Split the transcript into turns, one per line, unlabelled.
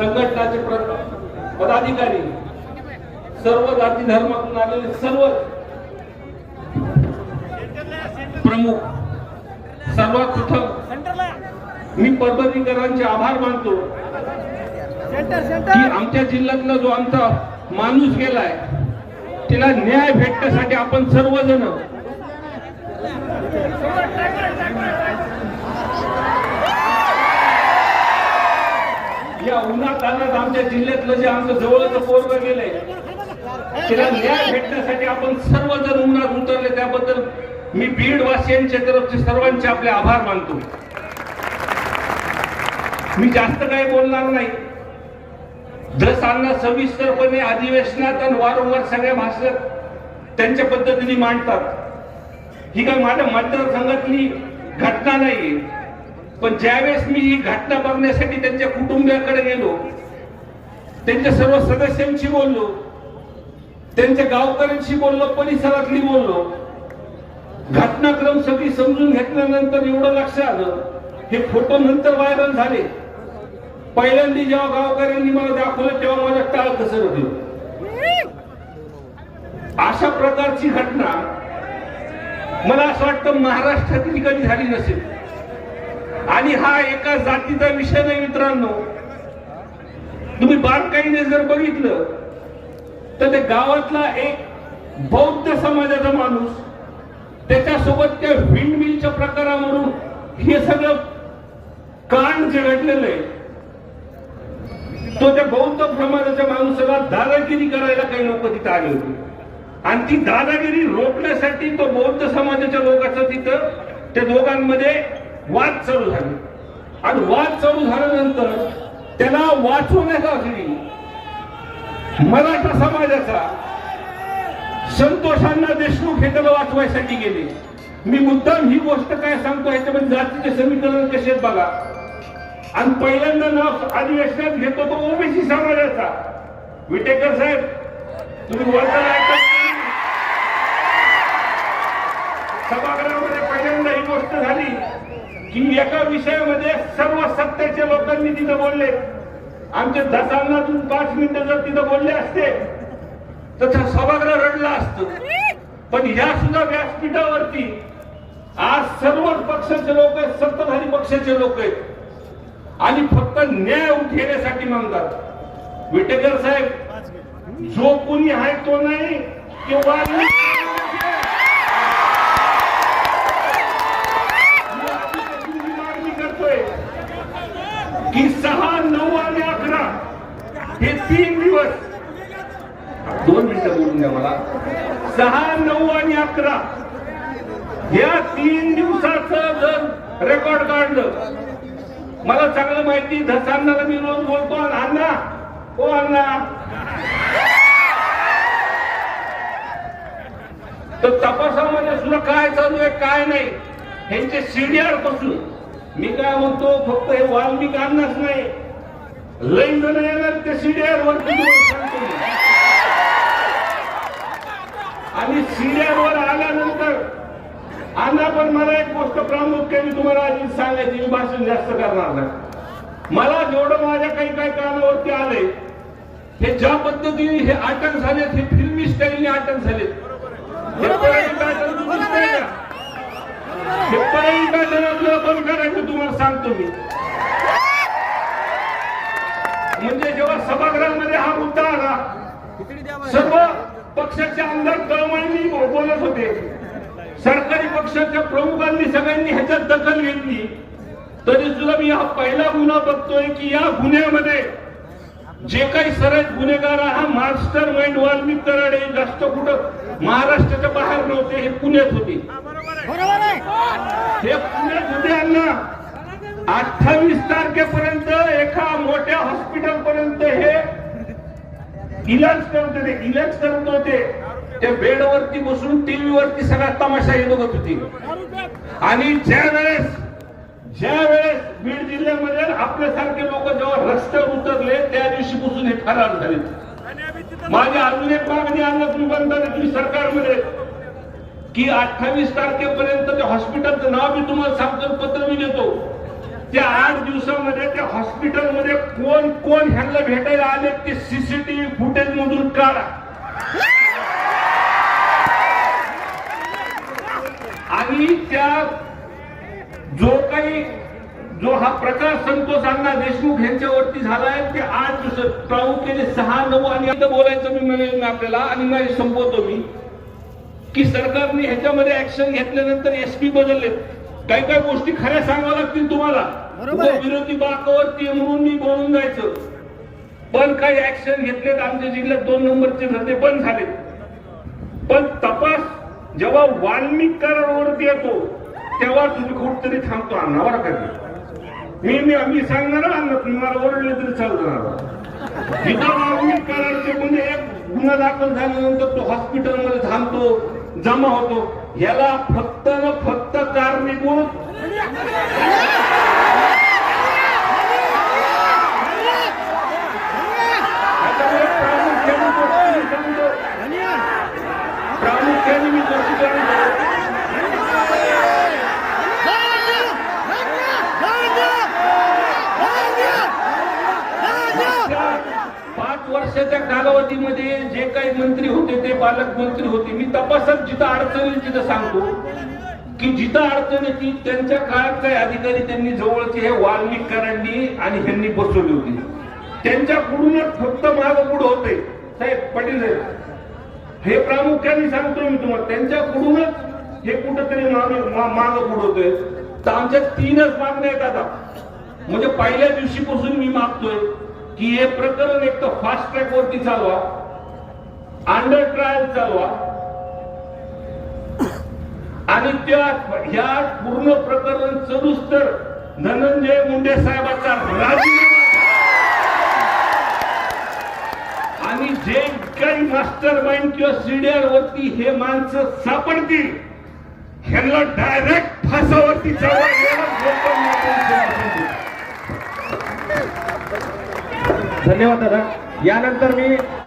संघटनाचे पदाधिकारी सर्व जाती धर्मातून आलेले सर्व प्रमुख सर्वात प्रथम मी परभणीकरांचे आभार मानतो. की आमच्या जिल्ह्यातला जो आमचा माणूस गेलाय तिला न्याय भेटण्यासाठी आपण सर्वजण या उन्हात तानात आमच्या जिल्ह्यातलं जे आमचं जवळच पोरग गेलंय तिला न्याय भेटण्यासाठी आपण सर्वजण उन्हात उतरले त्याबद्दल मी बीड वासियांच्या तरफचे सर्वांचे आपले आभार मानतो. मी जास्त काही बोलणार नाही. जसांना सविस्तरपणे अधिवेशनात आणि वारंवार सगळ्या भाषणात त्यांच्या पद्धतीने मांडतात. ही काय माझ्या मतदारसंघातली घटना नाहीये. पण ज्यावेळेस मी ही घटना बघण्यासाठी त्यांच्या कुटुंबियाकडे गेलो त्यांच्या सर्व सदस्यांशी बोललो त्यांच्या गावकऱ्यांशी बोललो परिसरातली बोललो घटनाक्रम सगळी समजून घेतल्यानंतर एवढं लक्ष आलं हे फोटो नंतर व्हायरल झाले. पहिल्यांदा जेव्हा गावकऱ्यांनी मला दाखवलं तेव्हा माझ्या टाळ घसर होती अशा प्रकारची घटना मला असं वाटतं महाराष्ट्रातील कधी झाली नसेल. आणि हा एका जातीचा विषय नाही मित्रांनो. तुम्ही बारकाईने जर बघितलं तर ते गावातला एक बौद्ध समाजाचा माणूस त्याच्यासोबत त्या विंडमिलच्या प्रकारावरून हे सगळं कांड जे घडलेलं आहे. तो त्या बौद्ध समाजाच्या माणसाला दादागिरी करायला काही लोक तिथं आले होते. आणि ती दादागिरी रोखण्यासाठी तो बौद्ध समाजाच्या लोकांचा तिथं त्या दोघांमध्ये वाद चालू झाले. आणि वाद चालू झाल्यानंतर त्याला वाचवण्यासाठी मराठा समाजाचा संतोषांना देशमुख हे त्याला वाचवायसाठी गेले. मी मुद्दाम ही गोष्ट काय सांगतो याच्यामध्ये जातीचे समीकरण कसे आहेत बघा. आणि पहिल्यांदा नाव अधिवेशनात घेतो तो ओबीसी समाजाचा. विटेकर साहेब तुम्ही सभागृहामध्ये पहिल्यांदा ही गोष्ट झाली. की एका विषयामध्ये सर्व सत्तेच्या लोकांनी तिथं बोलले. आमचे दसांनातून पाच मिनिटं जर तिथं बोलले असते तर सभागृह रडला असत. पण या सुद्धा व्यासपीठावरती आज सर्वच पक्षाचे लोक आहेत सत्ताधारी पक्षाचे लोक आहेत. आणि फक्त न्याय घेण्यासाठी मागतात. विटेकर साहेब जो कोणी आहे तो नाही किंवा मागणी करतोय की सहा नऊ आणि अकरा हे तीन दिवस दोन मिनिटं बोलून द्या मला दहा नऊ आणि अकरा या तीन दिवसाचं जर रेकॉर्ड काढलं मला चांगलं माहिती धसांना मी रोज बोलतो अण्णा हो अण्णा. तर तपासामध्ये सुद्धा काय चालू आहे काय नाही यांचे सीडीआरपासून. मी काय म्हणतो फक्त हे वाल्मिक अण्णाच नाही लई जण येणार ते सीडीआर वरती तुम्हाला सांगतो मी. आणि सीडीआर वर आल्यानंतर अण्णा पण मला एक गोष्ट प्रामुख्याने तुम्हाला आधी सांगायची मी भाषण जास्त करणार नाही. मला जेवढं माझ्या काही काही कानावरती आले हे ज्या पद्धतीने हे अटक झालेत हे फिल्मी स्टाईलने अटक झालेत. हे? हे आपल्याला बंद करायचं तुम्हाला सांगतो मी. म्हणजे जेव्हा सभागृहामध्ये हा मुद्दा आला सर्व पक्षाचे आमदार तळमळीने बोलत होते. सरकारी पक्षाच्या प्रमुखांनी सगळ्यांनी ह्याच्यात दखल घेतली. तरी सुद्धा मी हा पहिला गुन्हा बघतोय की या गुन्ह्यामध्ये जे काही सरळ गुन्हेगार हा मास्टर माइंड वाल्मिक कराडे जास्त कुठं महाराष्ट्राच्या बाहेर नव्हते हे पुण्यात होते. हे पुण्यात होते अण्णा. अठ्ठावीस तारखेपर्यंत एका मोठ्या हॉस्पिटल पर्यंत हे इलाज करत होते इलाज करत होते. त्या बेडवरती बसून टीव्ही वरती सगळा तमाशा हे बघत होती. आणि ज्या वेळेस ज्या वेळेस बीड जिल्ह्यामध्ये आपल्यासारखे लोक जेव्हा रस्त्यावर उतरले त्या दिवशी बसून हे फरार झाले. माझी अजून एक मागणी आणलं तुम्ही बनता तुम्ही सरकारमध्ये की अठ्ठावीस तारखेपर्यंत त्या हॉस्पिटलचं नाव मी तुम्हाला सांगतो पत्र मी देतो. त्या आठ दिवसामध्ये त्या हॉस्पिटलमध्ये कोण कोण ह्यांना भेटायला आले ते सीसीटीव्ही फुटेज मधून काढा. आणि त्या जो काही जो हा प्रकार संतोष अण्णा देशमुख यांच्यावरती झालाय ते आठ दिवस प्रामुख्याने सहा नऊ आणि बोलायचं मी म्हणेन आपल्याला आणि माझे संपवतो मी की सरकारने ह्याच्यामध्ये ऍक्शन घेतल्यानंतर एसपी बदलले काही काही गोष्टी खऱ्या सांगाव्या लागतील तुम्हाला. विरोधी बाकावरती म्हणून मी बोलून जायचं. पण काही ऍक्शन घेतलेत आमच्या जिल्ह्यात दोन नंबरचे धंदे बंद झाले पण तपास जेव्हा वाल्मिक येतो तेव्हा तुम्ही कुठतरी थांबतो अण्णा बरं का मी मी आम्ही सांगणार अण्णा तुम्ही मला ओरडले तरी चालणार जिथं वाल्मिक करारचे म्हणजे एक गुन्हा दाखल झाल्यानंतर तो हॉस्पिटलमध्ये थांबतो जमा होतो. याला फक्त न फक्त कारणीभूत याच्यामुळे प्रामुख्याने गोष्टी मी सांगतो प्रामुख्याने मी गोष्टी सांगतो त्या पाच वर्षाच्या कालावधीमध्ये जे काही मंत्री होते ते पालकमंत्री होते. मी तपासात जिथं अडचण येईल तिथं सांगतो. की जिथं अडचण येते त्यांच्या काळात काही अधिकारी त्यांनी जवळचे हे वाल्मिकरांनी आणि ह्यांनी बसवले होते. त्यांच्याकडूनच फक्त माझं पुढे होते. साहेब पाटील साहेब हे प्रामुख्याने सांगतोय मी तुम्हाला. त्यांच्याकडूनच हे कुठंतरी माग माग पुढे होतोय. तर आमच्या तीनच मागण्या आहेत आता. म्हणजे पहिल्या दिवशीपासून मी मागतोय. की हे प्रकरण एक तर फास्ट ट्रॅक वरती चालवा. अंडर ट्रायल चालवा. आणि त्या ह्या पूर्ण प्रकरण चलूच तर धनंजय मुंडे साहेबांचा राजीनामा आणि जे काही मास्टर माइंड किंवा सीडीआर वरती हे माणसं सापडतील ह्यांना डायरेक्ट फासावरती चालवा एवढंच लोकं मी आपण समजून घेऊ.
धन्यवाद दादा. यानंतर मी